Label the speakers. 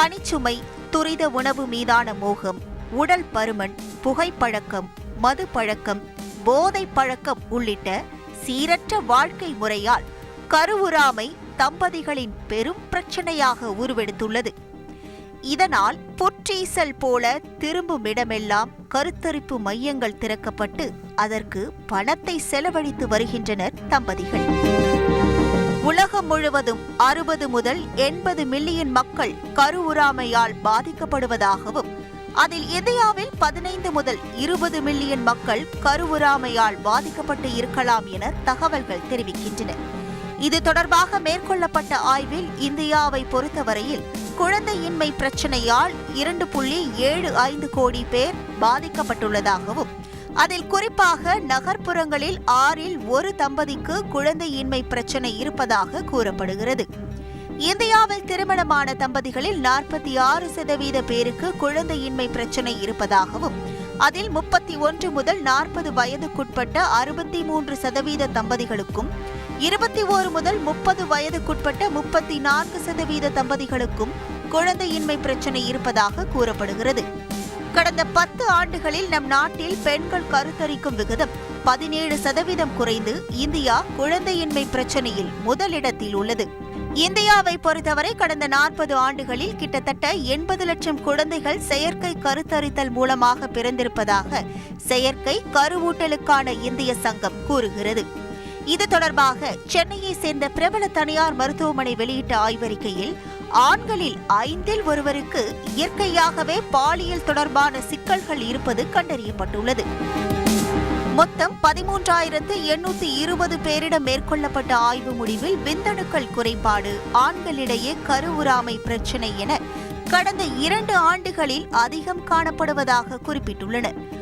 Speaker 1: பணிச்சுமை துரித உணவு மீதான மோகம் உடல் பருமன் புகைப்பழக்கம் மது பழக்கம் போதை பழக்கம் உள்ளிட்ட சீரற்ற வாழ்க்கை முறையால் கருவுறாமை தம்பதிகளின் பெரும் பிரச்சனையாக உருவெடுத்துள்ளது. இதனால் புற்றீசல் போல திரும்பும் இடமெல்லாம் கருத்தரிப்பு மையங்கள் திறக்கப்பட்டு அதற்கு பணத்தை செலவழித்து வருகின்றனர் தம்பதிகள். உலகம் முழுவதும் அறுபது முதல் எண்பது மில்லியன் மக்கள் கருவுறாமையால் பாதிக்கப்படுவதாகவும் அதில் இந்தியாவில் பதினைந்து முதல் இருபது மில்லியன் மக்கள் கருவுறாமையால் பாதிக்கப்பட்டு இருக்கலாம் என தகவல்கள் தெரிவிக்கின்றன. இது தொடர்பாக மேற்கொள்ளப்பட்ட ஆய்வில் இந்தியாவை பொறுத்தவரையில் குழந்தையின்மை பிரச்சனையால் இரண்டு புள்ளி ஏழு ஐந்து கோடி பேர் பாதிக்கப்பட்டுள்ளதாகவும் அதில் குறிப்பாக நகர்ப்புறங்களில் ஆறில் ஒரு தம்பதிக்கு குழந்தையின்மை பிரச்சனை இருப்பதாக கூறப்படுகிறது. இந்தியாவில் திருமணமான தம்பதிகளில் நாற்பத்தி ஆறு சதவீத பேருக்கு குழந்தையின்மை பிரச்சனை இருப்பதாகவும் அதில் முப்பத்தி ஒன்று முதல் நாற்பது வயதுக்குட்பட்ட அறுபத்தி மூன்று சதவீத தம்பதிகளுக்கும் இருபத்தி ஓரு முதல் முப்பது வயதுக்குட்பட்ட முப்பத்தி நான்கு சதவீத தம்பதிகளுக்கும் குழந்தையின்மை பிரச்சனை இருப்பதாக கூறப்படுகிறது. கடந்த பத்து ஆண்டுகளில் நம் நாட்டில் பெண்கள் கருத்தரிக்கும் விகிதம் பதினேழு சதவீதம் குறைந்து இந்தியா குழந்தையின்மை பிரச்சனையில் முதலிடத்தில் உள்ளது. இந்தியாவை பொறுத்தவரை கடந்த நாற்பது ஆண்டுகளில் கிட்டத்தட்ட எண்பது லட்சம் குழந்தைகள் செயற்கை கருத்தரித்தல் மூலமாக பிறந்திருப்பதாக செயற்கை கருவூட்டலுக்கான இந்திய சங்கம் கூறுகிறது. இது தொடர்பாக சென்னையை சேர்ந்த பிரபல தனியார் மருத்துவமனை வெளியிட்ட ஆய்வறிக்கையில் ஆண்களில் ஐந்தில் ஒருவருக்கு இயற்கையாகவே பாலியல் தொடர்பான சிக்கல்கள் இருப்பது கண்டறியப்பட்டுள்ளது. மொத்தம் பதிமூன்றாயிரத்து எண்ணூத்தி இருபது பேரிடம் மேற்கொள்ளப்பட்ட ஆய்வு முடிவில் விந்தணுக்கள் குறைபாடு ஆண்களிடையே கருவுறாமை பிரச்சினை என கடந்த இரண்டு ஆண்டுகளில் அதிகம் காணப்படுவதாக குறிப்பிட்டுள்ளனர்.